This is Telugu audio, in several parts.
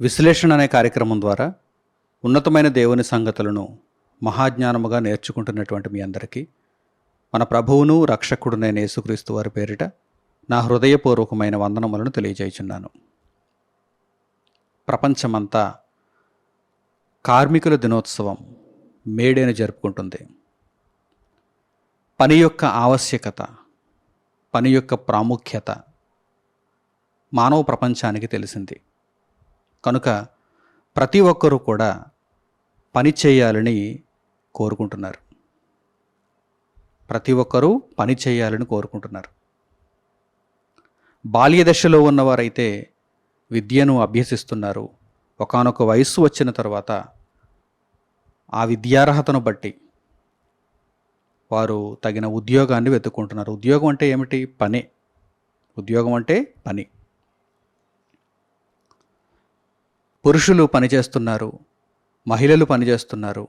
విశ్లేషణ అనే కార్యక్రమం ద్వారా ఉన్నతమైన దేవుని సంగతులను మహాజ్ఞానముగా నేర్చుకుంటున్నటువంటి మీ అందరికీ మన ప్రభువును రక్షకుడునైన యేసుక్రీస్తు వారి పేరిట నా హృదయపూర్వకమైన వందనములను తెలియజేయుచున్నాను. ప్రపంచమంతా కార్మికుల దినోత్సవం మేడేను జరుపుకుంటుంది. పని యొక్క ఆవశ్యకత పని యొక్క ప్రాముఖ్యత మానవ ప్రపంచానికి తెలిసింది. కనుక ప్రతి ఒక్కరూ కూడా పని చేయాలని కోరుకుంటున్నారు. ప్రతి ఒక్కరూ పని చేయాలని కోరుకుంటున్నారు. బాల్య దశలో ఉన్నవారైతే విద్యను అభ్యసిస్తున్నారు. ఒకానొక వయస్సు వచ్చిన తర్వాత ఆ విద్యార్హతను బట్టి వారు తగిన ఉద్యోగాన్ని వెతుక్కుంటున్నారు. ఉద్యోగం అంటే ఏమిటి? పని. ఉద్యోగం అంటే పని. పురుషులు పనిచేస్తున్నారు. మహిళలు పనిచేస్తున్నారు.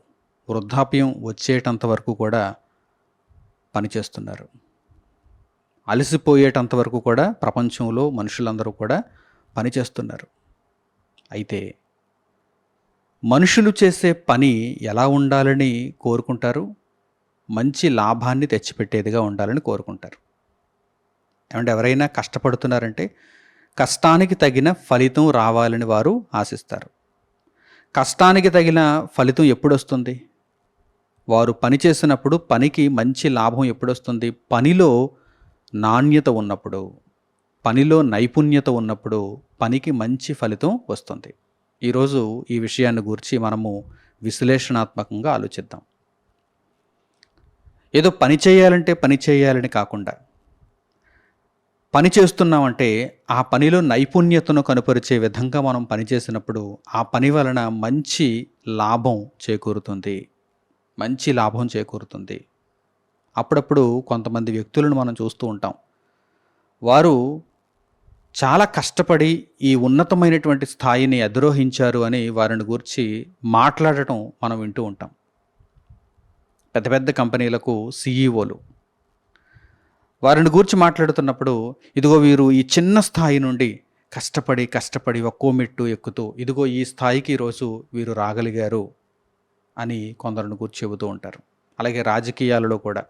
వృద్ధాప్యం వచ్చేటంత వరకు కూడా పనిచేస్తున్నారు. అలసిపోయేటంత వరకు కూడా ప్రపంచంలో మనుషులందరూ కూడా పనిచేస్తున్నారు. అయితే మనుషులు చేసే పని ఎలా ఉండాలని కోరుకుంటారు? మంచి లాభాన్ని తెచ్చిపెట్టేదిగా ఉండాలని కోరుకుంటారు. ఏమంటే ఎవరైనా కష్టపడుతున్నారంటే కష్టానికి తగిన ఫలితం రావాలని వారు ఆశిస్తారు. కష్టానికి తగిన ఫలితం ఎప్పుడు వస్తుంది వారు పని చేసినప్పుడు పనికి మంచి లాభం ఎప్పుడు వస్తుంది పనిలో నాణ్యత ఉన్నప్పుడు పనిలో నైపుణ్యత ఉన్నప్పుడు పనికి మంచి ఫలితం వస్తుంది. ఈరోజు ఈ విషయాన్ని గురించి మనము విశ్లేషణాత్మకంగా ఆలోచిద్దాం. ఏదో పని చేయాలంటే పని చేయాలని కాకుండా పని చేస్తున్నామంటే ఆ పనిలో నైపుణ్యతను కనుపరిచే విధంగా మనం పనిచేసినప్పుడు ఆ పని వలన మంచి లాభం చేకూరుతుంది. మంచి లాభం చేకూరుతుంది. అప్పుడప్పుడు కొంతమంది వ్యక్తులను మనం చూస్తూ ఉంటాం. వారు చాలా కష్టపడి ఈ ఉన్నతమైనటువంటి స్థాయిని అధిరోహించారు అని వారిని గురించి మాట్లాడటం మనం వింటూ ఉంటాం. పెద్ద పెద్ద కంపెనీలకు సీఈఓలు. వారిని గూర్చి మాట్లాడుతున్నప్పుడు ఇదిగో వీరు ఈ చిన్న స్థాయి నుండి కష్టపడి కష్టపడి ఒక్కో మెట్టు ఎక్కుతూ ఇదిగో ఈ స్థాయికి ఈరోజు వీరు రాగలిగారు అని కొందరిని గురించి చెబుతూ ఉంటారు. అలాగే రాజకీయాలలో కూడా.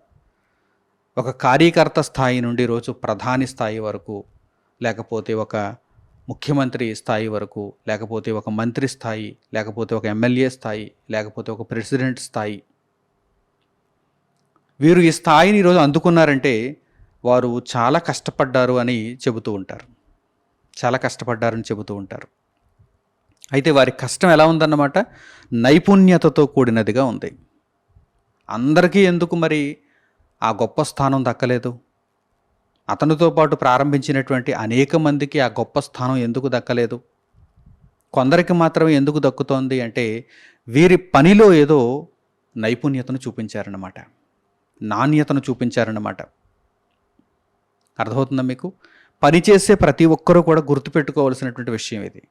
ఒక కార్యకర్త స్థాయి నుండి రోజు ప్రధాని స్థాయి వరకు లేకపోతే ఒక ముఖ్యమంత్రి స్థాయి వరకు లేకపోతే ఒక మంత్రి స్థాయి లేకపోతే ఒక ఎమ్మెల్యే స్థాయి లేకపోతే ఒక ప్రెసిడెంట్ స్థాయి. వీరు ఈ స్థాయిని ఈరోజు అందుకున్నారంటే వారు చాలా కష్టపడ్డారు అని చెబుతూ ఉంటారు. చాలా కష్టపడ్డారని చెబుతూ ఉంటారు. అయితే వారి కష్టం ఎలా ఉందన్నమాట? నైపుణ్యతతో కూడినదిగా ఉంది. అందరికీ ఎందుకు మరి ఆ గొప్ప స్థానం దక్కలేదు? అతనితో పాటు ప్రారంభించినటువంటి అనేక మందికి ఆ గొప్ప స్థానం ఎందుకు దక్కలేదు? కొందరికి మాత్రమే ఎందుకు దక్కుతోంది అంటే వీరి పనిలో ఏదో నైపుణ్యతను చూపించారన్నమాట. నాణ్యతను చూపించారన్నమాట. అర్థమవుతుందా మీకు? పనిచేసే ప్రతి ఒక్కరూ కూడా గుర్తుపెట్టుకోవాల్సినటువంటి విషయం ఇది.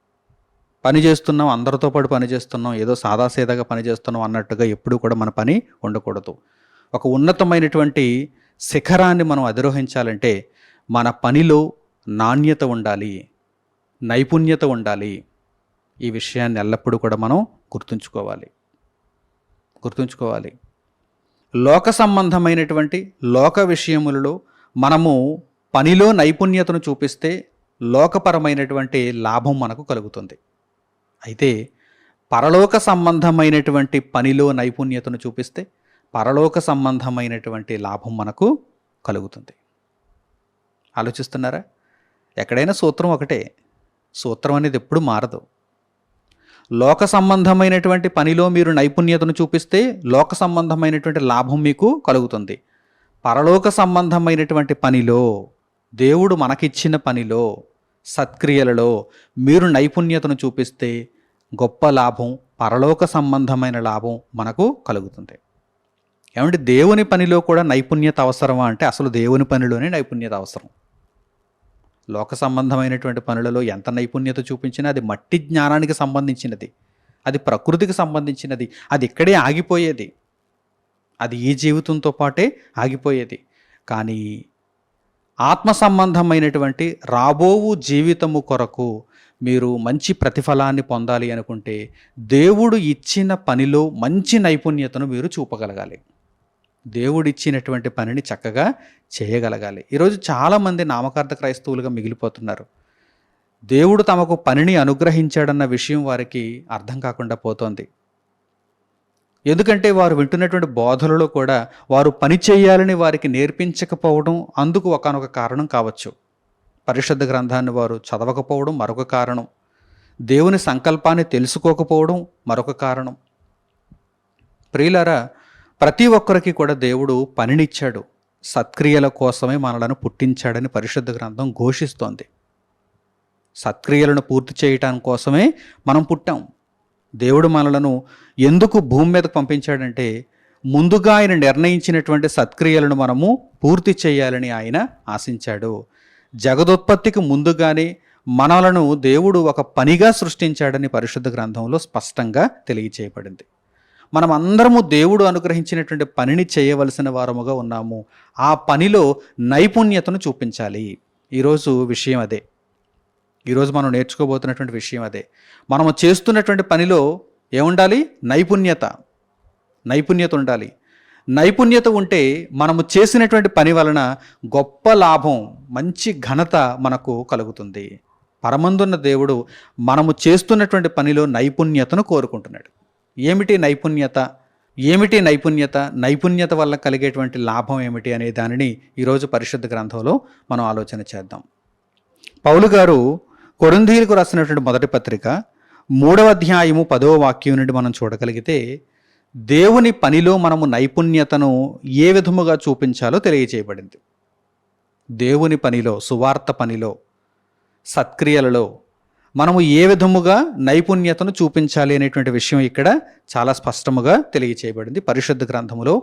పని చేస్తున్నాం అందరితో పాటు పని చేస్తున్నాం ఏదో సాదాసీదాగా పని చేస్తున్నాం అన్నట్టుగా ఎప్పుడూ కూడా మన పని ఉండకూడదు. ఒక ఉన్నతమైనటువంటి శిఖరాన్ని మనం అధిరోహించాలంటే మన పనిలో నాణ్యత ఉండాలి నైపుణ్యత ఉండాలి. ఈ విషయాన్ని ఎల్లప్పుడూ కూడా మనం గుర్తుంచుకోవాలి. గుర్తుంచుకోవాలి. లోక సంబంధమైనటువంటి లోక విషయములలో మనము పనిలో నైపుణ్యతను చూపిస్తే లోకపరమైనటువంటి లాభం మనకు కలుగుతుంది. అయితే పరలోక సంబంధమైనటువంటి పనిలో నైపుణ్యతను చూపిస్తే పరలోక సంబంధమైనటువంటి లాభం మనకు కలుగుతుంది. ఆలోచిస్తున్నారా? ఎక్కడైనా సూత్రం ఒకటే సూత్రం అనేది ఎప్పుడు మారదు. లోక సంబంధమైనటువంటి పనిలో మీరు నైపుణ్యతను చూపిస్తే లోక సంబంధమైనటువంటి లాభం మీకు కలుగుతుంది. పరలోక సంబంధమైనటువంటి పనిలో దేవుడు మనకిచ్చిన పనిలో సత్క్రియలలో మీరు నైపుణ్యతను చూపిస్తే గొప్ప లాభం పరలోక సంబంధమైన లాభం మనకు కలుగుతుంది. ఏమంటే దేవుని పనిలో కూడా నైపుణ్యత అవసరమా అంటే అసలు దేవుని పనిలోనే నైపుణ్యత అవసరం. లోక సంబంధమైనటువంటి పనులలో ఎంత నైపుణ్యత చూపించినా అది మట్టి జ్ఞానానికి సంబంధించినది. అది ప్రకృతికి సంబంధించినది. అది ఇక్కడే ఆగిపోయేది. అది ఈ జీవితంతో పాటే ఆగిపోయేది. కానీ ఆత్మ సంబంధమైనటువంటి రాబోవు జీవితము కొరకు మీరు మంచి ప్రతిఫలాన్ని పొందాలి అనుకుంటే దేవుడు ఇచ్చిన పనిలో మంచి నైపుణ్యతను మీరు చూపగలగాలి. దేవుడిచ్చినటువంటి పనిని చక్కగా చేయగలగాలి. ఈరోజు చాలామంది నామకార్థ క్రైస్తవులుగా మిగిలిపోతున్నారు. దేవుడు తమకు పనిని అనుగ్రహించాడన్న విషయం వారికి అర్థం కాకుండా పోతోంది. ఎందుకంటే వారు వింటున్నటువంటి బోధలలో కూడా వారు పని చేయాలని వారికి నేర్పించకపోవడం అందుకు ఒకనొక కారణం కావచ్చు. పరిశుద్ధ గ్రంథాన్ని వారు చదవకపోవడం మరొక కారణం. దేవుని సంకల్పాన్ని తెలుసుకోకపోవడం మరొక కారణం. ప్రియులారా ప్రతి ఒక్కరికి కూడా దేవుడు పనినిచ్చాడు. సత్క్రియల కోసమే మనలను పుట్టించాడని పరిశుద్ధ గ్రంథం ఘోషిస్తోంది. సత్క్రియలను పూర్తి చేయటం కోసమే మనం పుట్టాం. దేవుడు మనలను ఎందుకు భూమి మీదకు పంపించాడంటే ముందుగా ఆయన నిర్ణయించినటువంటి సత్క్రియలను మనము పూర్తి చేయాలని ఆయన ఆశించాడు. జగదోత్పత్తికి ముందుగానే మనలను దేవుడు ఒక పనిగా సృష్టించాడని పరిశుద్ధ గ్రంథంలో స్పష్టంగా తెలియచేయబడింది. మనం అందరము దేవుడు అనుగ్రహించినటువంటి పనిని చేయవలసిన వారముగా ఉన్నాము. ఆ పనిలో నైపుణ్యతను చూపించాలి. ఈరోజు విషయం అదే. ఈరోజు మనం నేర్చుకోబోతున్నటువంటి విషయం అదే. మనము చేస్తున్నటువంటి పనిలో ఏముండాలి? నైపుణ్యత. నైపుణ్యత ఉండాలి. నైపుణ్యత ఉంటే మనము చేసినటువంటి పని వలన గొప్ప లాభం మంచి ఘనత మనకు కలుగుతుంది. పరమందున్న దేవుడు మనము చేస్తున్నటువంటి పనిలో నైపుణ్యతను కోరుకుంటున్నాడు. ఏమిటి నైపుణ్యత? ఏమిటి నైపుణ్యత? నైపుణ్యత వల్ల కలిగేటువంటి లాభం ఏమిటి అనే దానిని ఈరోజు పరిశుద్ధ గ్రంథంలో మనం ఆలోచన చేద్దాం. పౌలు గారు కొరింథీలకు రాసినటువంటి మొదటి పత్రిక మూడవ అధ్యాయము పదవ వాక్యం నుండి మనం చూడగలిగితే దేవుని పనిలో మనము నైపుణ్యతను ఏ విధముగా చూపించాలో తెలియచేయబడింది. దేవుని పనిలో సువార్త పనిలో సత్క్రియలలో మనము ఏ విధముగా నైపుణ్యతను చూపించాలి అనేటువంటి విషయం ఇక్కడ చాలా స్పష్టముగా తెలియచేయబడింది. పరిశుద్ధ గ్రంథములో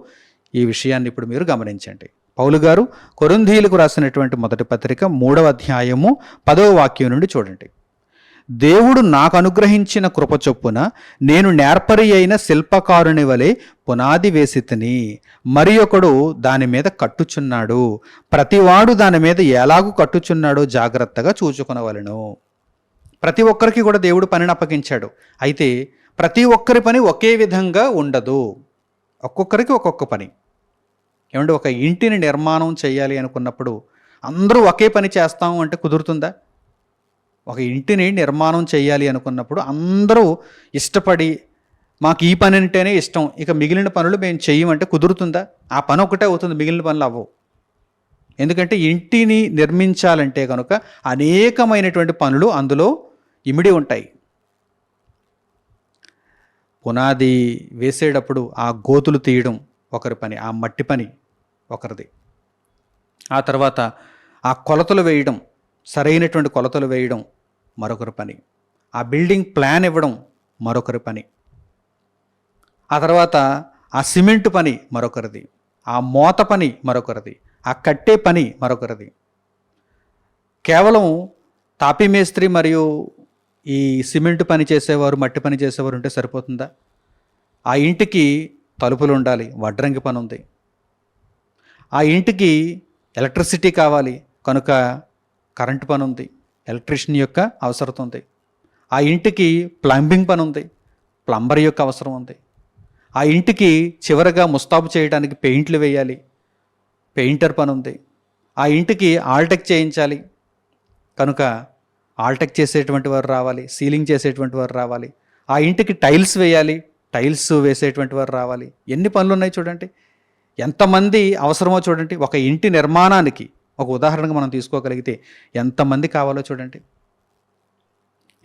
ఈ విషయాన్ని ఇప్పుడు మీరు గమనించండి. పౌలు గారు కొరింథీయులకు రాసినటువంటి మొదటి పత్రిక మూడవ అధ్యాయము పదవ వాక్యం నుండి చూడండి. దేవుడు నాకు అనుగ్రహించిన కృప చొప్పున నేను నేర్పరి అయిన శిల్పకారుని వలె పునాది వేసితిని మరి ఒకడు దాని మీద కట్టుచున్నాడు. ప్రతివాడు దాని మీద ఎలాగూ కట్టుచున్నాడో జాగ్రత్తగా చూచుకునవలను. ప్రతి ఒక్కరికి కూడా దేవుడు పనిని అప్పగించాడు. అయితే ప్రతి ఒక్కరి పని ఒకే విధంగా ఉండదు. ఒక్కొక్కరికి ఒక్కొక్క పని. ఏమంటే ఒక ఇంటిని నిర్మాణం చేయాలి అనుకున్నప్పుడు అందరూ ఒకే పని చేస్తాము అంటే కుదురుతుందా? ఒక ఇంటిని నిర్మాణం చేయాలి అనుకున్నప్పుడు అందరూ ఇష్టపడి మాకు ఈ పని అంటేనే ఇష్టం ఇక మిగిలిన పనులు మేము చేయమంటే కుదురుతుందా? ఆ పని ఒకటే అవుతుంది మిగిలిన పనులు అవ్వవు. ఎందుకంటే ఇంటిని నిర్మించాలంటే కనుక అనేకమైనటువంటి పనులు అందులో ఇమిడి ఉంటాయి. పునాది వేసేటప్పుడు ఆ గోతులు తీయడం ఒకరి పని ఆ మట్టి పని ఒకరిది. ఆ తర్వాత ఆ కొలతలు వేయడం సరైనటువంటి కొలతలు వేయడం మరొకరి పని. ఆ బిల్డింగ్ ప్లాన్ ఇవ్వడం మరొకరి పని. ఆ తర్వాత ఆ సిమెంట్ పని మరొకరిది. ఆ మోత పని మరొకరిది. ఆ కట్టే పని మరొకరిది. కేవలం తాపీ మేస్త్రి మరియు ఈ సిమెంట్ పని చేసేవారు మట్టి పని చేసేవారు ఉంటే సరిపోతుందా? ఆ ఇంటికి తలుపులు ఉండాలి వడ్రంగి పని ఉంది. ఆ ఇంటికి ఎలక్ట్రిసిటీ కావాలి కనుక కరెంటు పని ఉంది ఎలక్ట్రిషియన్ యొక్క అవసరం ఉంది. ఆ ఇంటికి ప్లంబింగ్ పని ఉంది ప్లంబర్ యొక్క అవసరం ఉంది. ఆ ఇంటికి చివరగా ముస్తాబు చేయడానికి పెయింట్లు వేయాలి పెయింటర్ పని ఉంది. ఆ ఇంటికి ఆల్టెక్ చేయించాలి కనుక ఆల్టెక్ చేసేటువంటి వారు రావాలి సీలింగ్ చేసేటువంటి వారు రావాలి ఆ ఇంటికి టైల్స్ వేయాలి టైల్స్ వేసేటువంటి వారు రావాలి. ఎన్ని పనులు ఉన్నాయి చూడండి. ఎంతమంది అవసరమో చూడండి. ఒక ఇంటి నిర్మాణానికి ఒక ఉదాహరణగా మనం తీసుకోగలిగితే ఎంతమంది కావాలో చూడండి.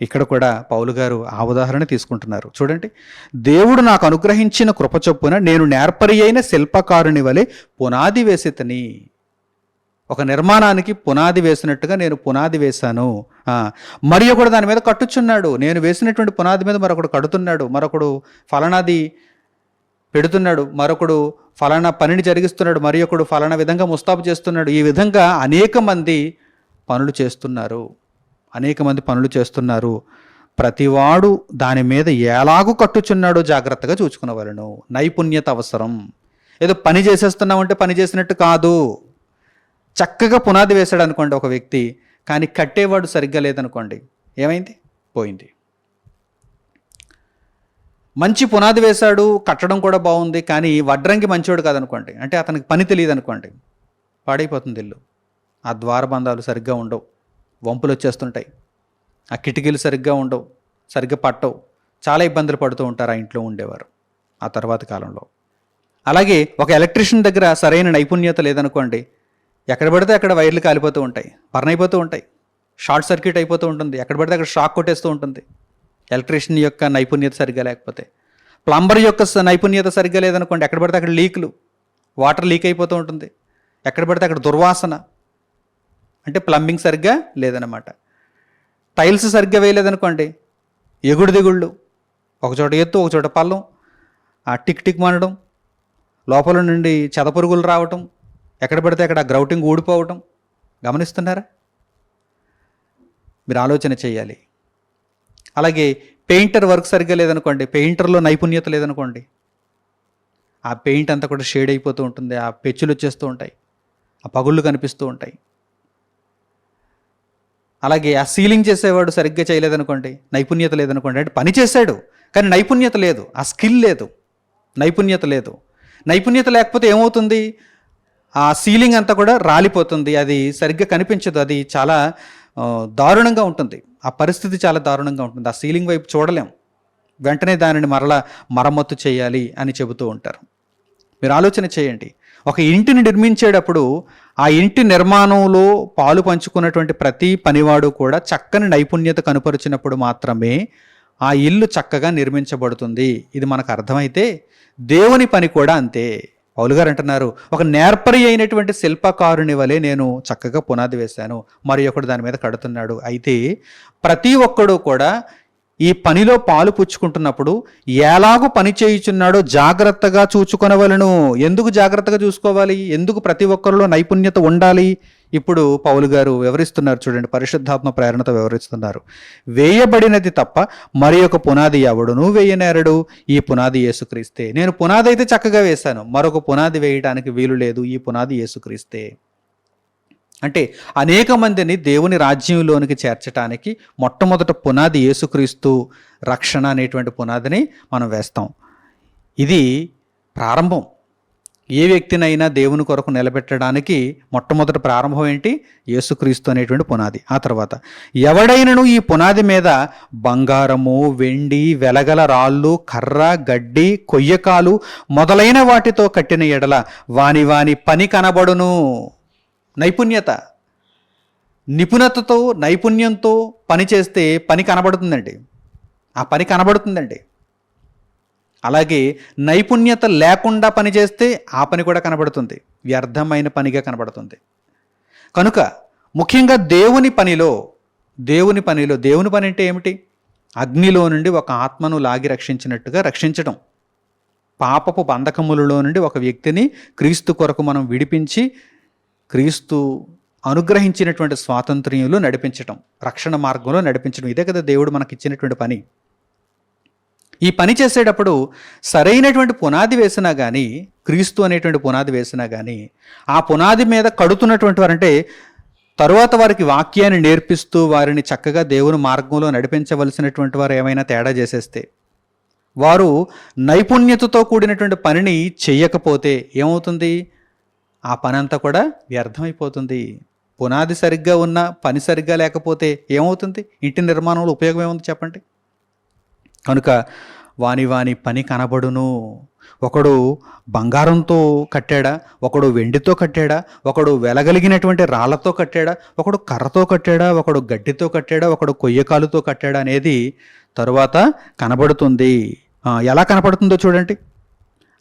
ఇక్కడ కూడా పౌలు గారు ఆ ఉదాహరణ తీసుకుంటున్నారు. చూడండి. దేవుడు నాకు అనుగ్రహించిన కృప చొప్పున నేను నేర్పరి అయిన శిల్పకారుని వలె పునాది వేసితని. ఒక నిర్మాణానికి పునాది వేసినట్టుగా నేను పునాది వేశాను. మరి ఒకడు దాని మీద కట్టుచున్నాడు. నేను వేసినటువంటి పునాది మీద మరొకడు కడుతున్నాడు. మరొకడు ఫలనాది పెడుతున్నాడు. మరొకడు ఫలానా పనిని జరిగిస్తున్నాడు. మరి ఒకడు ఫలానా విధంగా ముస్తాబు చేస్తున్నాడు. ఈ విధంగా అనేక మంది పనులు చేస్తున్నారు. అనేక మంది పనులు చేస్తున్నారు. ప్రతివాడు దాని మీద ఎలాగూ కట్టుచున్నాడో జాగ్రత్తగా చూసుకునవలను. నైపుణ్యత అవసరం. ఏదో పని చేసేస్తున్నామంటే పని చేసినట్టు కాదు. చక్కగా పునాది వేశాడు అనుకోండి ఒక వ్యక్తి. కానీ కట్టేవాడు సరిగ్గా లేదనుకోండి ఏమైంది? పోయింది. మంచి పునాది వేశాడు కట్టడం కూడా బాగుంది కానీ వడ్రంగి మంచివాడు కాదనుకోండి. అంటే అతనికి పని తెలియదు అనుకోండి పాడైపోతుంది ఇల్లు. ఆ ద్వారబంధాలు సరిగ్గా ఉండవు. వంపులు వచ్చేస్తుంటాయి. ఆ కిటికీలు సరిగ్గా ఉండవు. సరిగ్గా పట్టవు. చాలా ఇబ్బందులు పడుతూ ఉంటారు ఆ ఇంట్లో ఉండేవారు ఆ తర్వాత కాలంలో. అలాగే ఒక ఎలక్ట్రీషియన్ దగ్గర సరైన నైపుణ్యత లేదనుకోండి ఎక్కడ పడితే అక్కడ వైర్లు కాలిపోతూ ఉంటాయి బర్న్ అయిపోతూ ఉంటాయి. షార్ట్ సర్క్యూట్ అయిపోతూ ఉంటుంది ఎక్కడ పడితే అక్కడ షాక్ కొట్టేస్తూ ఉంటుంది. ఎలక్ట్రీషియన్ యొక్క నైపుణ్యత సరిగ్గా లేకపోతే. ప్లంబర్ యొక్క స- నైపుణ్యత సరిగ్గా లేదనుకోండి ఎక్కడ పడితే అక్కడ లీకులు వాటర్ లీక్ అయిపోతూ ఉంటుంది. ఎక్కడ పడితే అక్కడ దుర్వాసన. అంటే ప్లంబింగ్ సరిగ్గా లేదనమాట టైల్స్ సరిగ్గా వేయలేదనుకోండి ఎగుడు దిగుళ్ళు ఒకచోట ఎత్తు ఒక చోట పల్లం ఆ టిక్ టిక్ మనడం లోపల నుండి చెదపురుగులు రావటం ఎక్కడ పడితే అక్కడ గ్రౌటింగ్ ఊడిపోవటం గమనిస్తున్నారా? మీరు ఆలోచన చేయాలి. అలాగే పెయింటర్ వర్క్ సరిగ్గా లేదనుకోండి పెయింటర్లో నైపుణ్యత లేదనుకోండి ఆ పెయింట్ అంతా కూడా షేడ్ అయిపోతూ ఉంటుంది ఆ పెచ్చులు వచ్చేస్తూ ఉంటాయి ఆ పగుళ్ళు కనిపిస్తూ ఉంటాయి. అలాగే ఆ సీలింగ్ చేసేవాడు సరిగ్గా చేయలేదనుకోండి నైపుణ్యత లేదనుకోండి అంటే పని చేశాడు కానీ నైపుణ్యత లేదు ఆ స్కిల్ లేదు నైపుణ్యత లేదు. నైపుణ్యత లేకపోతే ఏమవుతుంది? ఆ సీలింగ్ అంతా కూడా రాలిపోతుంది. అది సరిగ్గా కనిపించదు. అది చాలా దారుణంగా ఉంటుంది. ఆ పరిస్థితి చాలా దారుణంగా ఉంటుంది. ఆ సీలింగ్ వైపు చూడలేం. వెంటనే దానిని మరలా మరమ్మత్తు చేయాలి అని చెబుతూ ఉంటారు. మీరు ఆలోచన చేయండి. ఒక ఇంటిని నిర్మించేటప్పుడు ఆ ఇంటి నిర్మాణంలో పాలు పంచుకున్నటువంటి ప్రతి పనివాడు కూడా చక్కని నైపుణ్యత కనుపరిచినప్పుడు మాత్రమే ఆ ఇల్లు చక్కగా నిర్మించబడుతుంది. ఇది మనకు అర్థమైతే దేవుని పని కూడా అంతే. పౌలు గారు అంటున్నారు ఒక నేర్పరి అయినటువంటి శిల్పకారుని వలె నేను చక్కగా పునాది వేశాను. మరి ఒకడు దాని మీద కడుతున్నాడు. అయితే ప్రతి ఒక్కడు కూడా ఈ పనిలో పాలు పుచ్చుకుంటున్నప్పుడు ఎలాగూ పని చేయుచున్నాడో జాగ్రత్తగా చూచుకొనవలను. ఎందుకు జాగ్రత్తగా చూసుకోవాలి? ఎందుకు ప్రతి ఒక్కరిలో నైపుణ్యత ఉండాలి? ఇప్పుడు పౌలు గారు వివరిస్తున్నారు చూడండి పరిశుద్ధాత్మ ప్రేరణతో వివరిస్తున్నారు. వేయబడినది తప్ప మరి ఒక పునాది ఎవడును వేయనేరడు ఈ పునాది యేసుక్రీస్తే. నేను పునాది అయితే చక్కగా వేశాను. మరొక పునాది వేయడానికి వీలు లేదు. ఈ పునాది యేసుక్రీస్తే. అంటే అనేక మందిని దేవుని రాజ్యంలోనికి చేర్చడానికి మొట్టమొదట పునాది యేసుక్రీస్తు రక్షణ అనేటువంటి పునాదిని మనం వేస్తాం. ఇది ప్రారంభం. ఏ వ్యక్తినైనా దేవుని కొరకు నిలబెట్టడానికి మొట్టమొదటి ప్రారంభం ఏంటి? యేసుక్రీస్తు అనేటువంటి పునాది. ఆ తర్వాత ఎవడైనను ఈ పునాది మీద బంగారము వెండి వెలగల రాళ్ళు కర్ర గడ్డి కొయ్యకాలు మొదలైన వాటితో కట్టిన ఎడల వాని వాని పని కనబడును. నైపుణ్యత. నిపుణతతో నైపుణ్యంతో పని చేస్తే పని కనబడుతుందండి. ఆ పని కనబడుతుందండి. అలాగే నైపుణ్యత లేకుండా పని చేస్తే ఆ పని కూడా కనబడుతుంది. వ్యర్థమైన పనిగా కనబడుతుంది. కనుక ముఖ్యంగా దేవుని పనిలో దేవుని పనిలో దేవుని పని అంటే ఏమిటి? అగ్నిలో నుండి ఒక ఆత్మను లాగి రక్షించినట్టుగా రక్షించడం. పాపపు బంధకములలో నుండి ఒక వ్యక్తిని క్రీస్తు కొరకు మనం విడిపించి క్రీస్తు అనుగ్రహించినటువంటి స్వాతంత్ర్యంలో నడిపించటం రక్షణ మార్గంలో నడిపించడం ఇదే కదా దేవుడు మనకి ఇచ్చినటువంటి పని. ఈ పని చేసేటప్పుడు సరైనటువంటి పునాది వేసినా కానీ క్రీస్తు అనేటువంటి పునాది వేసినా కానీ ఆ పునాది మీద కడుతున్నటువంటి వారంటే తరువాత వారికి వాక్యాన్ని నేర్పిస్తూ వారిని చక్కగా దేవుని మార్గంలో నడిపించవలసినటువంటి వారు ఏమైనా తేడా చేసేస్తే వారు నైపుణ్యతతో కూడినటువంటి పనిని చేయకపోతే ఏమవుతుంది? ఆ పని అంతా కూడా వ్యర్థమైపోతుంది. పునాది సరిగ్గా ఉన్న పని సరిగ్గా లేకపోతే ఏమవుతుంది? ఇంటి నిర్మాణంలో ఉపయోగం ఏముంది చెప్పండి? కనుక వాని వాని పని కనబడును. ఒకడు బంగారంతో కట్టాడా? ఒకడు వెండితో కట్టాడా? ఒకడు వెలగలిగినటువంటి రాళ్ళతో కట్టాడా? ఒకడు కర్రతో కట్టాడా? ఒకడు గడ్డితో కట్టాడా? ఒకడు కొయ్యకాలుతో కట్టాడా అనేది తరువాత కనబడుతుంది. ఎలా కనపడుతుందో చూడండి.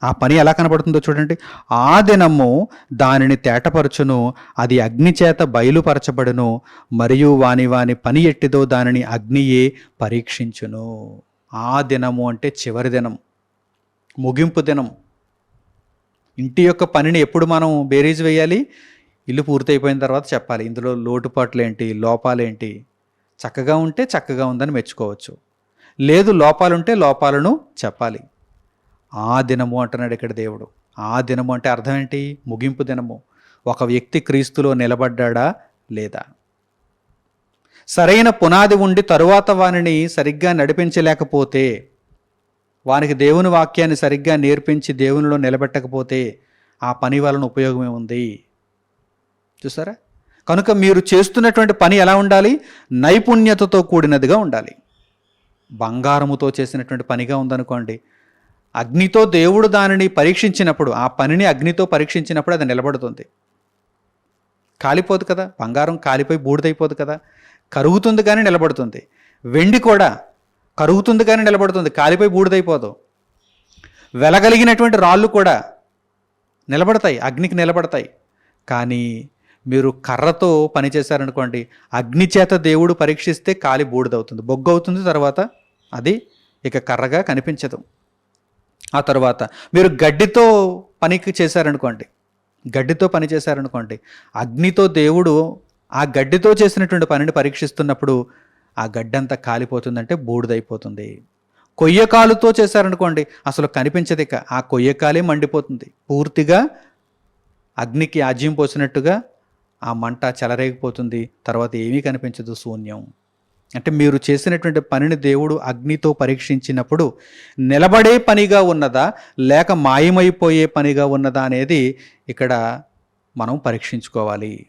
ఆ పని ఎలా కనబడుతుందో చూడండి. ఆ దినము దానిని తేటపరచును. అది అగ్ని చేత బయలుపరచబడును. మరియు వాని వాని పని ఎట్టిదో దానిని అగ్నియే పరీక్షించును. ఆ దినము అంటే చివరి దినం ముగింపు దినం. ఇంటి యొక్క పనిని ఎప్పుడు మనం బేరీజ్ వేయాలి? ఇల్లు పూర్తయిపోయిన తర్వాత చెప్పాలి. ఇందులో లోటుపాట్లు ఏంటి లోపాలేంటి? చక్కగా ఉంటే చక్కగా ఉందని మెచ్చుకోవచ్చు. లేదు లోపాలుంటే లోపాలను చెప్పాలి. ఆ దినము అంటున్నాడు ఇక్కడ దేవుడు. ఆ దినము అంటే అర్థం ఏంటి? ముగింపు దినము. ఒక వ్యక్తి క్రీస్తులో నిలబడ్డా లేదా? సరైన పునాది ఉండి తరువాత వానిని సరిగ్గా నడిపించలేకపోతే వానికి దేవుని వాక్యాన్ని సరిగ్గా నేర్పించి దేవునిలో నిలబెట్టకపోతే ఆ పని వలన ఉపయోగమే ఉంది. చూసారా? కనుక మీరు చేస్తున్నటువంటి పని ఎలా ఉండాలి? నైపుణ్యతతో కూడినదిగా ఉండాలి. బంగారముతో చేసినటువంటి పనిగా ఉందనుకోండి. అగ్నితో దేవుడు దానిని పరీక్షించినప్పుడు ఆ పనిని అగ్నితో పరీక్షించినప్పుడు అది నిలబడుతుంది. కాలిపోదు కదా? బంగారం కాలిపోయి బూడిదైపోదు కదా? కరుగుతుంది కానీ నిలబడుతుంది. వెండి కూడా కరుగుతుంది కానీ నిలబడుతుంది. కాలిపోయి బూడిదైపోదు వెలగలిగినటువంటి రాళ్ళు కూడా నిలబడతాయి. అగ్నికి నిలబడతాయి. కానీ మీరు కర్రతో పనిచేశారనుకోండి అగ్ని చేత దేవుడు పరీక్షిస్తే కాలి బూడిదవుతుంది. బొగ్గు అవుతుంది తర్వాత అది ఇక కర్రగా కనిపించదు. ఆ తర్వాత మీరు గడ్డితో పనికి చేశారనుకోండి గడ్డితో పని చేశారనుకోండి అగ్నితో దేవుడు ఆ గడ్డితో చేసినటువంటి పనిని పరీక్షిస్తున్నప్పుడు ఆ గడ్డంతా కాలిపోతుందంటే బూడిదైపోతుంది. కొయ్యకాలుతో చేశారనుకోండి అసలు కనిపించదు ఇక. ఆ కొయ్యకాలే మండిపోతుంది. పూర్తిగా అగ్నికి ఆజ్యం పోసినట్టుగా ఆ మంట చెలరేగిపోతుంది. తర్వాత ఏమీ కనిపించదు శూన్యం. అంటే మీరు చేసినటువంటి పనిని దేవుడు అగ్నితో పరీక్షించినప్పుడు నిలబడే పనిగా ఉన్నదా లేక మాయమైపోయే పనిగా ఉన్నదా అనేది ఇక్కడ మనం పరీక్షించుకోవాలి.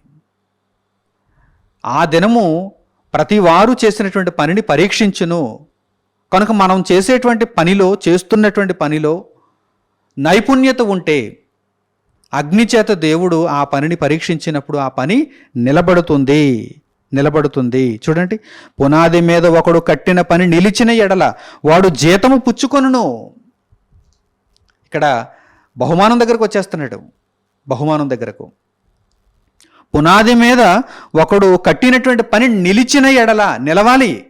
ఆ దినము ప్రతి వారు చేసినటువంటి పనిని పరీక్షించును. కనుక మనం చేసేటువంటి పనిలో చేస్తున్నటువంటి పనిలో నైపుణ్యత ఉంటే అగ్ని చేత దేవుడు ఆ పనిని పరీక్షించినప్పుడు ఆ పని నిలబడుతుంది. నిలబడుతుంది. చూడండి పునాది మీద ఒకడు కట్టిన పని నిలిచిన ఎడల వాడు జీతము పుచ్చుకొనును. ఇక్కడ బహుమానం దగ్గరకు వచ్చేస్తున్నాడు. బహుమానం దగ్గరకు. పునాది మీద ఒకడు కట్టినటువంటి పని నిలిచిన ఎడల నిలవాలి.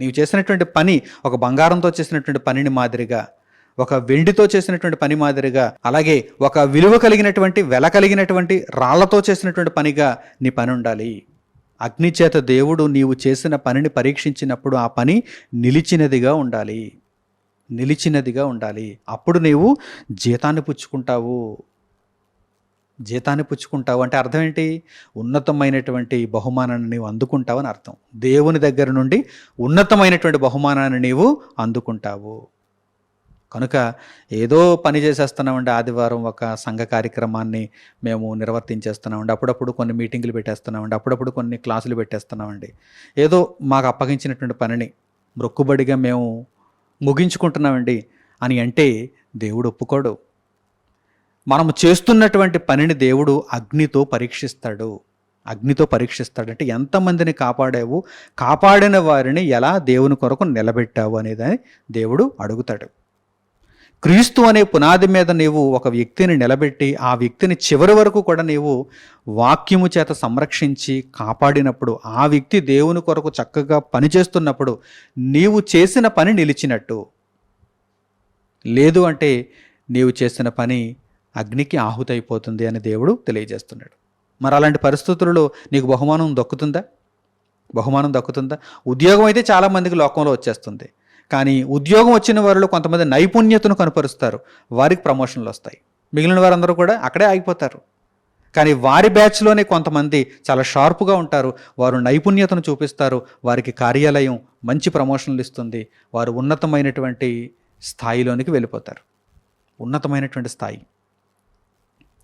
నీవు చేసినటువంటి పని ఒక బంగారంతో చేసినటువంటి పనిని మాదిరిగా ఒక వెండితో చేసినటువంటి పని మాదిరిగా అలాగే ఒక విలువ కలిగినటువంటి వెల కలిగినటువంటి రాళ్ళతో చేసినటువంటి పనిగా నీ పని ఉండాలి. అగ్ని చేత దేవుడు నీవు చేసిన పనిని పరీక్షించినప్పుడు ఆ పని నిలిచినదిగా ఉండాలి. నిలిచినదిగా ఉండాలి. అప్పుడు నీవు జీతాన్ని పుచ్చుకుంటావు. జీతాన్ని పుచ్చుకుంటావు అంటే అర్థం ఏంటి? ఉన్నతమైనటువంటి బహుమానాన్ని నీవు అందుకుంటావు అని అర్థం. దేవుని దగ్గర నుండి ఉన్నతమైనటువంటి బహుమానాన్ని నీవు అందుకుంటావు. కనుక ఏదో పని చేసేస్తున్నామండి ఆదివారం ఒక సంఘ కార్యక్రమాన్ని మేము నిర్వర్తించేస్తున్నామండి. అప్పుడప్పుడు కొన్ని మీటింగులు పెట్టేస్తున్నామండి. అప్పుడప్పుడు కొన్ని క్లాసులు పెట్టేస్తున్నామండి. ఏదో మాకు అప్పగించినటువంటి పనిని మొక్కుబడిగా మేము ముగించుకుంటున్నామండి అని అంటే దేవుడు ఒప్పుకోడు. మనము చేస్తున్నటువంటి పనిని దేవుడు అగ్నితో పరీక్షిస్తాడు. అగ్నితో పరీక్షిస్తాడు. అంటే ఎంతమందిని కాపాడావు? కాపాడిన వారిని ఎలా దేవుని కొరకు నిలబెట్టావు అనేదని దేవుడు అడుగుతాడు. క్రీస్తు అనే పునాది మీద నీవు ఒక వ్యక్తిని నిలబెట్టి ఆ వ్యక్తిని చివరి వరకు కూడా నీవు వాక్యము చేత సంరక్షించి కాపాడినప్పుడు ఆ వ్యక్తి దేవుని కొరకు చక్కగా పనిచేస్తున్నప్పుడు నీవు చేసిన పని నిలిచినట్టు. లేదు అంటే నీవు చేసిన పని అగ్నికి ఆహుతైపోతుంది అని దేవుడు తెలియజేస్తున్నాడు. మరి అలాంటి పరిస్థితులలో నీకు బహుమానం దక్కుతుందా? బహుమానం దక్కుతుందా? ఉద్యోగం అయితే చాలామందికి లోకంలో వచ్చేస్తుంది. కానీ ఉద్యోగం వచ్చిన వారిలో కొంతమంది నైపుణ్యతను కనపరుస్తారు. వారికి ప్రమోషన్లు వస్తాయి. మిగిలిన వారందరూ కూడా అక్కడే ఆగిపోతారు. కానీ వారి బ్యాచ్లోనే కొంతమంది చాలా షార్ప్గా ఉంటారు. వారు నైపుణ్యతను చూపిస్తారు. వారికి కార్యాలయం మంచి ప్రమోషన్లు ఇస్తుంది. వారు ఉన్నతమైనటువంటి స్థాయిలోనికి వెళ్ళిపోతారు. ఉన్నతమైనటువంటి స్థాయి.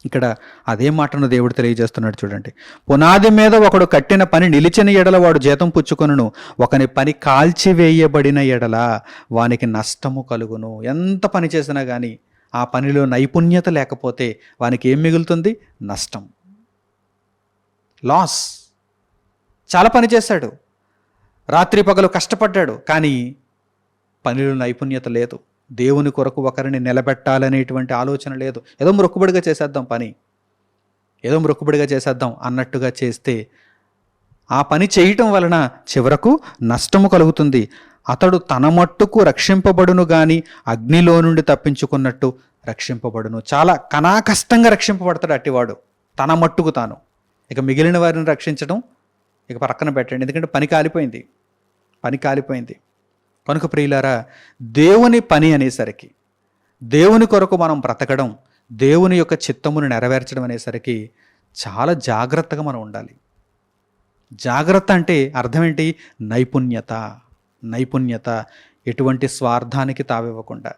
ఇక్కడ అదే మాటను దేవుడు తెలియజేస్తున్నాడు చూడండి. పునాది మీద ఒకడు కట్టిన పని నిలిచిన ఎడల వాడు జీతం పుచ్చుకొనును. ఒకని పని కాల్చివేయబడిన ఎడల వానికి నష్టము కలుగును. ఎంత పని చేసినా కానీ ఆ పనిలో నైపుణ్యత లేకపోతే వానికి ఏం మిగులుతుంది? నష్టం. లాస్. చాలా పని చేశాడు. రాత్రి పగలు కష్టపడ్డాడు. కానీ పనిలో నైపుణ్యత లేదు. దేవుని కొరకు ఒకరిని నిలబెట్టాలనేటువంటి ఆలోచన లేదు. ఏదో మొక్కుబడిగా చేసేద్దాం పని. ఏదో మొక్కుబడిగా చేసేద్దాం అన్నట్టుగా చేస్తే ఆ పని చేయటం వలన చివరకు నష్టము కలుగుతుంది. అతడు తన మట్టుకు రక్షింపబడును గాని అగ్నిలో నుండి తప్పించుకున్నట్టు రక్షింపబడును. చాలా కనాకష్టంగా రక్షింపబడతాడు అట్టివాడు. తన మట్టుకు తాను. ఇక మిగిలిన వారిని రక్షించడం ఇక పక్కన పెట్టండి. ఎందుకంటే పని కాలిపోయింది. పని కాలిపోయింది. కనుక ప్రియులారా దేవుని పని అనేసరికి దేవుని కొరకు మనం బ్రతకడం దేవుని యొక్క చిత్తమును నెరవేర్చడం అనేసరికి చాలా జాగ్రత్తగా మనం ఉండాలి. జాగ్రత్త అంటే అర్థం ఏంటి? నైపుణ్యత నైపుణ్యత ఎటువంటి స్వార్థానికి తావివ్వకుండా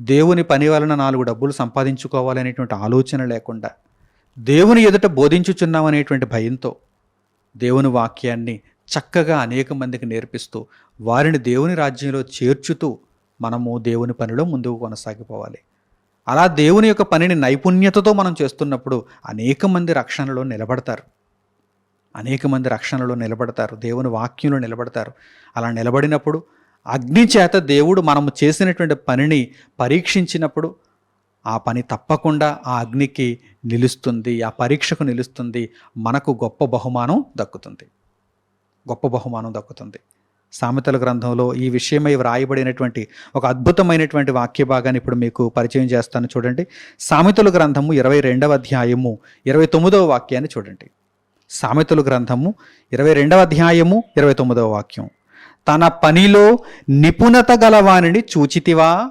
దేవుని పని వలన నాలుగు డబ్బులు సంపాదించుకోవాలనేటువంటి ఆలోచన లేకుండా దేవుని ఎదుట బోధించుచున్నామనేటువంటి భయంతో దేవుని వాక్యాన్ని చక్కగా అనేక మందికి నేర్పిస్తూ వారిని దేవుని రాజ్యంలో చేర్చుతూ మనము దేవుని పనిలో ముందుకు కొనసాగిపోవాలి. అలా దేవుని యొక్క పనిని నైపుణ్యతతో మనం చేస్తున్నప్పుడు అనేక మంది రక్షణలో నిలబడతారు. అనేక మంది రక్షణలో నిలబడతారు. దేవుని వాక్యంలో నిలబడతారు. అలా నిలబడినప్పుడు అగ్ని చేత దేవుడు మనము చేసినటువంటి పనిని పరీక్షించినప్పుడు ఆ పని తప్పకుండా ఆ అగ్నికి నిలుస్తుంది ఆ పరీక్షకు నిలుస్తుంది మనకు గొప్ప బహుమానం దక్కుతుంది. గొప్ప బహుమానం దక్కుతుంది. సామెతల గ్రంథంలో ఈ విషయమై వ్రాయబడినటువంటి ఒక అద్భుతమైనటువంటి వాక్య భాగాన్ని ఇప్పుడు మీకు పరిచయం చేస్తాను చూడండి. సామెతల గ్రంథము ఇరవై రెండవ అధ్యాయము ఇరవై తొమ్మిదవ వాక్యాన్ని చూడండి. సామెతలు గ్రంథము ఇరవై రెండవ అధ్యాయము ఇరవై తొమ్మిదవ వాక్యం. తన పనిలో నిపుణత గలవాణిని చూచితివా?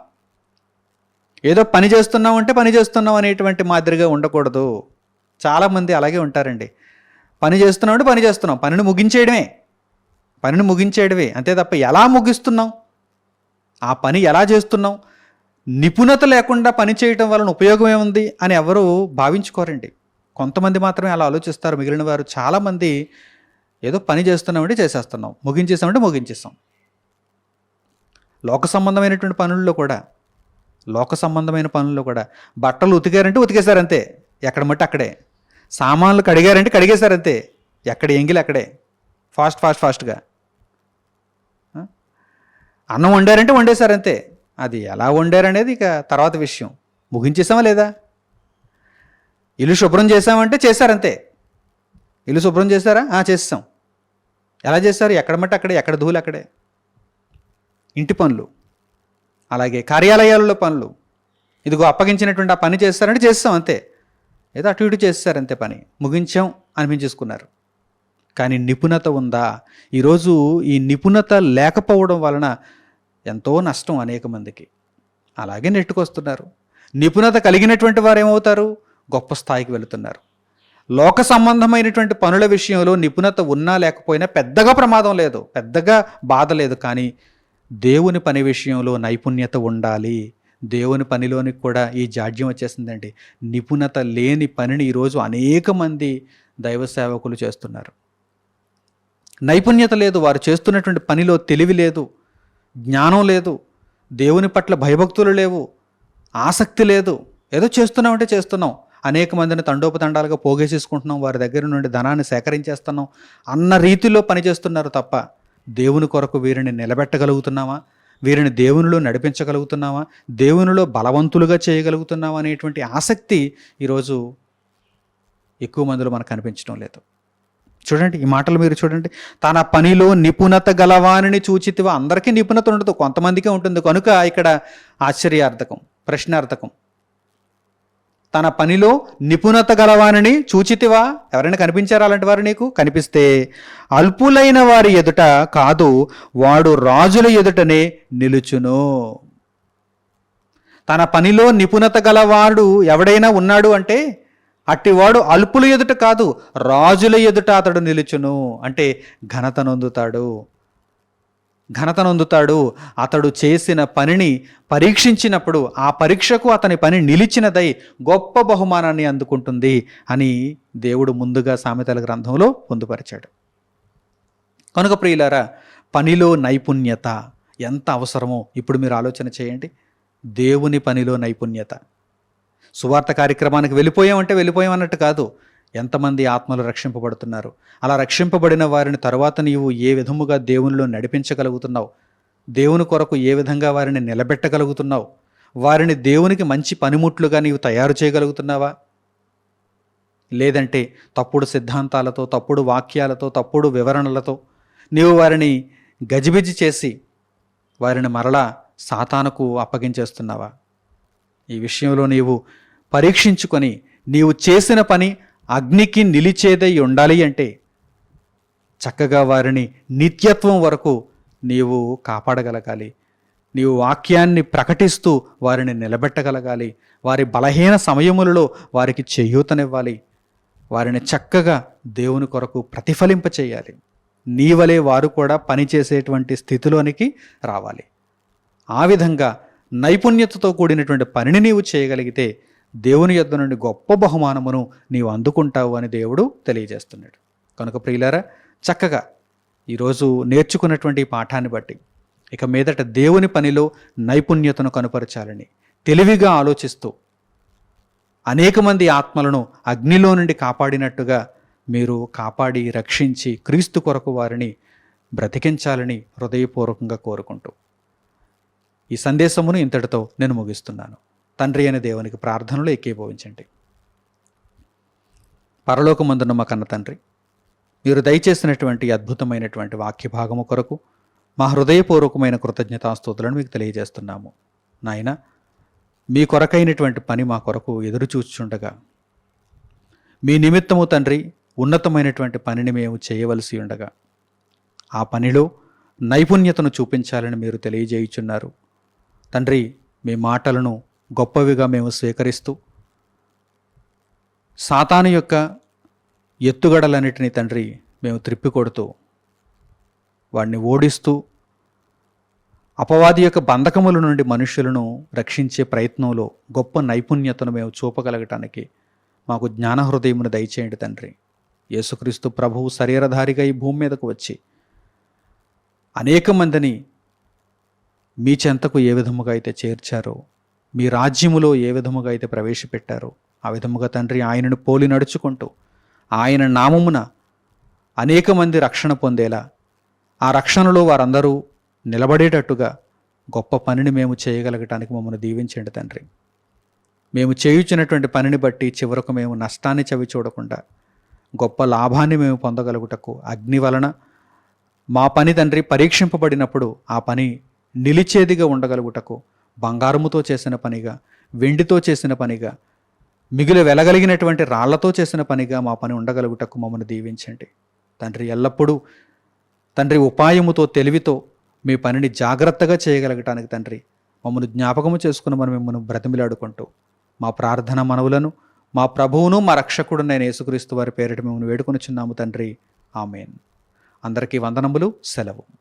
ఏదో పని చేస్తున్నాం అంటే పని చేస్తున్నాం అనేటువంటి మాదిరిగా ఉండకూడదు. చాలామంది అలాగే ఉంటారండి. పని చేస్తున్నాం అంటే పని చేస్తున్నాం పనిని ముగించేయడమే. పనిని ముగించేయడమే. అంతే తప్ప ఎలా ముగిస్తున్నాం? ఆ పని ఎలా చేస్తున్నాం? నిపుణత లేకుండా పని చేయటం వలన ఉపయోగం ఏముంది అని ఎవరు భావించుకోరండి. కొంతమంది మాత్రమే అలా ఆలోచిస్తారు. మిగిలిన వారు చాలామంది ఏదో పని చేస్తున్నామంటే చేసేస్తున్నాం. ముగించేసామంటే ముగించేస్తాం లోక సంబంధమైనటువంటి పనుల్లో కూడా లోక సంబంధమైన పనుల్లో కూడా బట్టలు ఉతికారంటే ఉతికేశారంతే. ఎక్కడ మట్టి అక్కడే. సామాన్లు కడిగారంటే కడిగేశారంతే. ఎక్కడ ఎంగిలి అక్కడే. ఫాస్ట్ ఫాస్ట్ ఫాస్ట్గా. అన్నం వండారంటే వండేశారంతే అది ఎలా వండారనేది ఇక తర్వాత విషయం. ముగించేసామా లేదా? ఇల్లు శుభ్రం చేసామంటే చేశారంతే ఇల్లు శుభ్రం చేశారా? చేస్తాం ఎలా చేస్తారు ఎక్కడ మట్టి? అక్కడే. ఎక్కడ ధూలు అక్కడే. ఇంటి పనులు. అలాగే కార్యాలయాలలో పనులు. ఇదిగో అప్పగించినటువంటి ఆ పని చేస్తారంటే చేస్తాం అంతే. ఏదో అటు ఇటు చేస్తారు అంతే పని. ముగించాం అనిపించేసుకున్నారు. కానీ నిపుణత ఉందా? ఈరోజు ఈ నిపుణత లేకపోవడం వలన ఎంతో నష్టం అనేక మందికి. అలాగే నెట్టుకొస్తున్నారు. నిపుణత కలిగినటువంటి వారు ఏమవుతారు గొప్ప స్థాయికి వెళుతున్నారు. లోక సంబంధమైనటువంటి పనుల విషయంలో నిపుణత ఉన్నా లేకపోయినా పెద్దగా ప్రమాదం లేదు. పెద్దగా బాధ లేదు కానీ దేవుని పని విషయంలో నైపుణ్యత ఉండాలి. దేవుని పనిలోనికి కూడా ఈ జాడ్యం వచ్చేసిందండి. నిపుణత లేని పనిని ఈరోజు అనేక మంది దైవ సేవకులు చేస్తున్నారు. నైపుణ్యత లేదు. వారు చేస్తున్నటువంటి పనిలో తెలివి లేదు. జ్ఞానం లేదు. దేవుని పట్ల భయభక్తులు లేవు. ఆసక్తి లేదు. ఏదో చేస్తున్నామంటే చేస్తున్నాం. అనేక మందిని తండోపతండాలుగా పోగేసేసుకుంటున్నాం. వారి దగ్గర నుండి ధనాన్ని సేకరించేస్తున్నాం. అన్న రీతిలో పనిచేస్తున్నారు తప్ప దేవుని కొరకు వీరిని నిలబెట్టగలుగుతున్నామా వీరిని దేవునిలో నడిపించగలుగుతున్నామా దేవునిలో బలవంతులుగా చేయగలుగుతున్నామా అనేటువంటి ఆసక్తి ఈరోజు ఎక్కువ మందిలో మనకు కనిపించడం లేదు. చూడండి ఈ మాటలు మీరు చూడండి. తన పనిలో నిపుణత గలవానిని చూచితివా? అందరికీ నిపుణత ఉండదు కొంతమందికే ఉంటుంది. కనుక ఇక్కడ ఆశ్చర్యార్థకం ప్రశ్నార్థకం. తన పనిలో నిపుణత గలవానిని చూచితివా? ఎవరైనా కనిపించారా అలాంటి వారు నీకు? కనిపిస్తే అల్పులైన వారి ఎదుట కాదు వాడు రాజుల ఎదుటనే నిలుచును. తన పనిలో నిపుణత గలవాడు ఎవడైనా ఉన్నాడు అంటే అట్టివాడు అల్పుల ఎదుట కాదు రాజుల ఎదుట అతడు నిలుచును. అంటే ఘనత నొందుతాడు. ఘనత నొందుతాడు. అతడు చేసిన పనిని పరీక్షించినప్పుడు ఆ పరీక్షకు అతని పని నిలిచినదై గొప్ప బహుమానాన్ని అందుకుంటుంది అని దేవుడు ముందుగా సామెతల గ్రంథంలో పొందుపరిచాడు. కనుక ప్రియులారా పనిలో నైపుణ్యత ఎంత అవసరమో ఇప్పుడు మీరు ఆలోచన చేయండి. దేవుని పనిలో నైపుణ్యత. సువార్త కార్యక్రమానికి వెళ్ళిపోయామంటే వెళ్ళిపోయాం అన్నట్టు కాదు. ఎంతమంది ఆత్మలు రక్షింపబడుతున్నారు? అలా రక్షింపబడిన వారిని తరువాత నీవు ఏ విధముగా దేవునిలో నడిపించగలుగుతున్నావు? దేవుని కొరకు ఏ విధంగా వారిని నిలబెట్టగలుగుతున్నావు? వారిని దేవునికి మంచి పనిముట్లుగా నీవు తయారు చేయగలుగుతున్నావా? లేదంటే తప్పుడు సిద్ధాంతాలతో తప్పుడు వాక్యాలతో తప్పుడు వివరణలతో నీవు వారిని గజిబిజి చేసి వారిని మరలా సాతానుకు అప్పగించేస్తున్నావా? ఈ విషయంలో నీవు పరీక్షించుకొని నీవు చేసిన పని అగ్నికి నిలిచేదై ఉండాలి అంటే చక్కగా వారిని నిత్యత్వం వరకు నీవు కాపాడగలగాలి. నీవు వాక్యాన్ని ప్రకటిస్తూ వారిని నిలబెట్టగలగాలి. వారి బలహీన సమయములలో వారికి చేయూతనివ్వాలి. వారిని చక్కగా దేవుని కొరకు ప్రతిఫలింప చేయాలి. నీ వలె వారు కూడా పనిచేసేటువంటి స్థితిలోనికి రావాలి. ఆ విధంగా నైపుణ్యతతో కూడినటువంటి పనిని నీవు చేయగలిగితే దేవుని యొద్ద నుండి గొప్ప బహుమానమును నీవు అందుకుంటావు అని దేవుడు తెలియజేస్తున్నాడు. కనుక ప్రియులారా చక్కగా ఈరోజు నేర్చుకున్నటువంటి పాఠాన్ని బట్టి ఇక మీదట దేవుని పనిలో నైపుణ్యతను కనుపరచాలని తెలివిగా ఆలోచిస్తూ అనేక మంది ఆత్మలను అగ్నిలో నుండి కాపాడినట్టుగా మీరు కాపాడి రక్షించి క్రీస్తు కొరకు వారిని బ్రతికించాలని హృదయపూర్వకంగా కోరుకుంటూ ఈ సందేశమును ఇంతటితో నేను ముగిస్తున్నాను. తండ్రి అనే దేవునికి ప్రార్థనలు ఏకీభవించండి. పరలోకమందున్న మా కన్న తండ్రి మీరు దయచేసినటువంటి అద్భుతమైనటువంటి వాక్య భాగము కొరకు మా హృదయపూర్వకమైన కృతజ్ఞతాస్తుతులను మీకు తెలియజేస్తున్నాము. నాయన మీ కొరకైనటువంటి పని మా కొరకు ఎదురు చూచుచుండగా మీ నిమిత్తము తండ్రి ఉన్నతమైనటువంటి పనిని మేము చేయవలసి ఉండగా ఆ పనిలో నైపుణ్యతను చూపించాలని మీరు తెలియజేయుచున్నారు. తండ్రి మీ మాటలను గొప్పవిగా మేము స్వీకరిస్తూ సాతాను యొక్క ఎత్తుగడలన్నిటినీ తండ్రి మేము త్రిప్పికొడుతూ వాడిని ఓడిస్తూ అపవాది యొక్క బంధకముల నుండి మనుషులను రక్షించే ప్రయత్నంలో గొప్ప నైపుణ్యతను మేము చూపగలగటానికి మాకు జ్ఞాన హృదయమును దయచేయండి తండ్రి. యేసుక్రీస్తు ప్రభువు శరీరధారిగా ఈ భూమి మీదకు వచ్చి అనేక మందిని మీ చెంతకు ఏ విధముగా అయితే చేర్చారో మీ రాజ్యములో ఏ విధముగా అయితే ప్రవేశపెట్టారో ఆ విధముగా తండ్రి ఆయనను పోలి నడుచుకుంటూ ఆయన నామమున అనేక మంది రక్షణ పొందేలా ఆ రక్షణలో వారందరూ నిలబడేటట్టుగా గొప్ప పనిని మేము చేయగలగటానికి మమ్మల్ని దీవించండి తండ్రి. మేము చేయుచున్నటువంటి పనిని బట్టి చివరకు మేము నష్టాన్ని చవి చూడకుండా గొప్ప లాభాన్ని మేము పొందగలుగుటకు అగ్ని వలన మా పని తండ్రి పరీక్షింపబడినప్పుడు ఆ పని నిలిచేదిగా ఉండగలుగుటకు బంగారముతో చేసిన పనిగా వెండితో చేసిన పనిగా మిగిలి వెలగలిగినటువంటి రాళ్ళతో చేసిన పనిగా మా పని ఉండగలుగుటకు మమ్మల్ని దీవించండి. తండ్రి ఎల్లప్పుడూ తండ్రి ఉపాయముతో తెలివితో మీ పనిని జాగ్రత్తగా చేయగలగటానికి తండ్రి మమ్మల్ని జ్ఞాపకము చేసుకుని మనం మిమ్మల్ని బ్రతిమిలాడుకుంటూ మా ప్రార్థన మనవులను మా ప్రభువును మా రక్షకుడు నేను యేసుక్రీస్తు వారి పేరిట మిమ్మల్ని వేడుకొనిచున్నాము తండ్రి. ఆమెన్. అందరికీ వందనములు సెలవు.